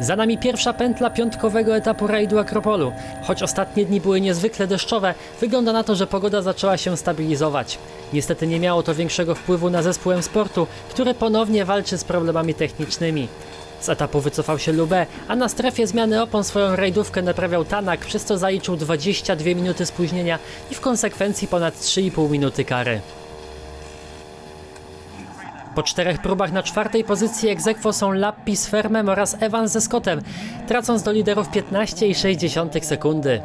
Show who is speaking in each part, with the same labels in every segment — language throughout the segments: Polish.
Speaker 1: Za nami pierwsza pętla piątkowego etapu rajdu Akropolu. Choć ostatnie dni były niezwykle deszczowe, wygląda na to, że pogoda zaczęła się stabilizować. Niestety nie miało to większego wpływu na zespół M-Sportu, który ponownie walczy z problemami technicznymi. Z etapu wycofał się Lubę, a na strefie zmiany opon swoją rajdówkę naprawiał Tanak, przez co zaliczył 22 minuty spóźnienia i w konsekwencji ponad 3,5 minuty kary. Po czterech próbach na czwartej pozycji egzekwo są Lappi z Fermem oraz Evans ze Scottem, tracąc do liderów 15,6 sekundy.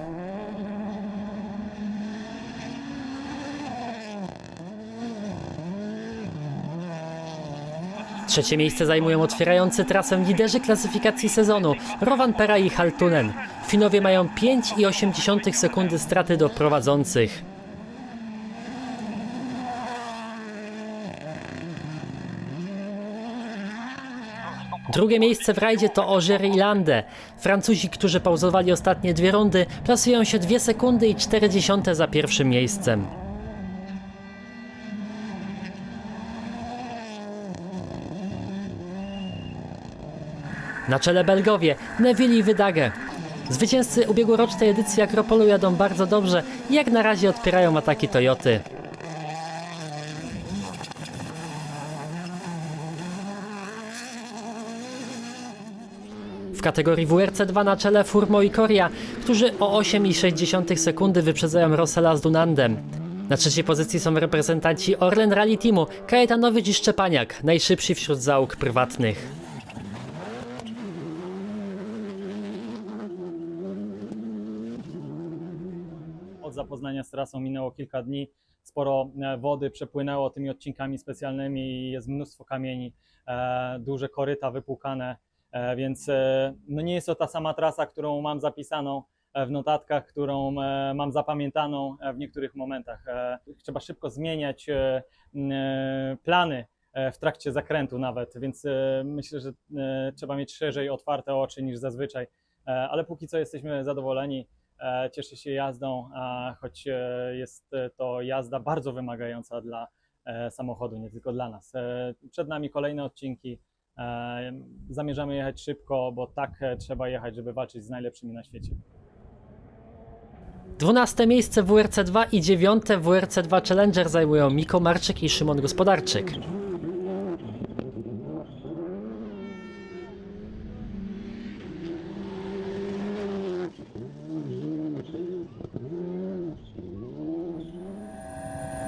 Speaker 1: Trzecie miejsce zajmują otwierający trasę liderzy klasyfikacji sezonu Rowan Pera i Haltunen. Finowie mają 5,8 sekundy straty do prowadzących. Drugie miejsce w rajdzie to Ogier i Lande. Francuzi, którzy pauzowali ostatnie dwie rundy, plasują się 2 sekundy i 40 za pierwszym miejscem. Na czele Belgowie, Neville i Wydagę. Zwycięzcy ubiegłorocznej edycji Akropolu jadą bardzo dobrze i jak na razie odpierają ataki Toyoty. W kategorii WRC2 na czele Furmo i Koria, którzy o 8,6 sekundy wyprzedzają Rossella z Dunandem. Na trzeciej pozycji są reprezentanci Orlen Rally Teamu, Kajetanowicz i Szczepaniak, najszybsi wśród załóg prywatnych.
Speaker 2: Od zapoznania z trasą minęło kilka dni. Sporo e, wody przepłynęło tymi odcinkami specjalnymi i jest mnóstwo kamieni, e, duże koryta wypłukane, więc e, no nie jest to ta sama trasa, którą mam zapisaną e, w notatkach, którą e, mam zapamiętaną e, w niektórych momentach. E, Trzeba szybko zmieniać e, e, plany e, w trakcie zakrętu nawet, więc e, myślę, że e, trzeba mieć szerzej otwarte oczy niż zazwyczaj, E, ale póki co jesteśmy zadowoleni. E, Cieszę się jazdą, choć e, jest e, to jazda bardzo wymagająca dla e, samochodu, nie tylko dla nas. E, Przed nami kolejne odcinki. E, Zamierzamy jechać szybko, bo tak e, trzeba jechać, żeby walczyć z najlepszymi na świecie.
Speaker 1: 12 miejsce w WRC2 i 9 w WRC2 Challenger zajmują Miko Marczyk i Szymon Gospodarczyk.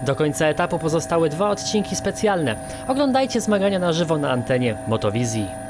Speaker 1: Do końca etapu pozostały dwa odcinki specjalne. Oglądajcie zmagania na żywo na antenie Motowizji.